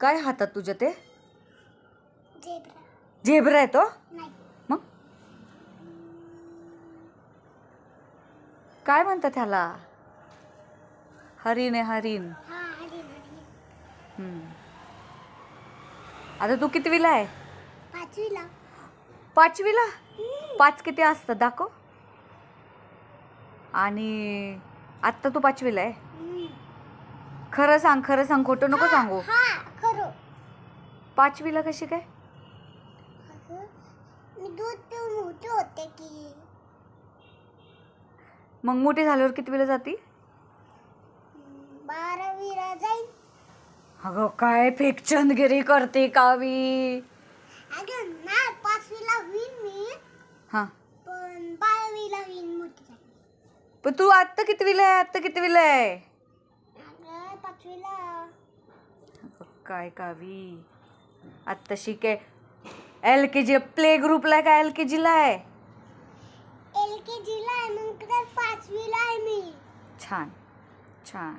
काय हातात तुझ्या ते? झेब्रा. आहे तो? नाही. मग? काय म्हणतात ह्याला? हरिण आहे हरिण. हा. आता तू कितवीला आहे? पाचवीला. पाचवीला? पाच किती असतं? दाखव. आणि आत्ता तू पाचवीला आहे. खरं सांग खरं सांग खोटं नको सांगू. हा. पाचवीला कशी काय? मी दूध पिऊन मोठे होते की. मग मोठी झाल्यावर कितवीला जाती? बारावीला जाईल. अगं काय फेकचंदगिरी करते कावी. अगं नाही पाचवीला मी. हां. पण बारावीला होईन मोठी झाली. पण तू आत्ता कितवीला आहे? आत्ता कितवीला आहे? अगं पाचवीला काय कावी? आत्ता शिके एल के जी प्ले ग्रुपला आहे का एल के जीला आहे? एल के जीला आहे मग तर पाचवीला आहे मी. छान छान.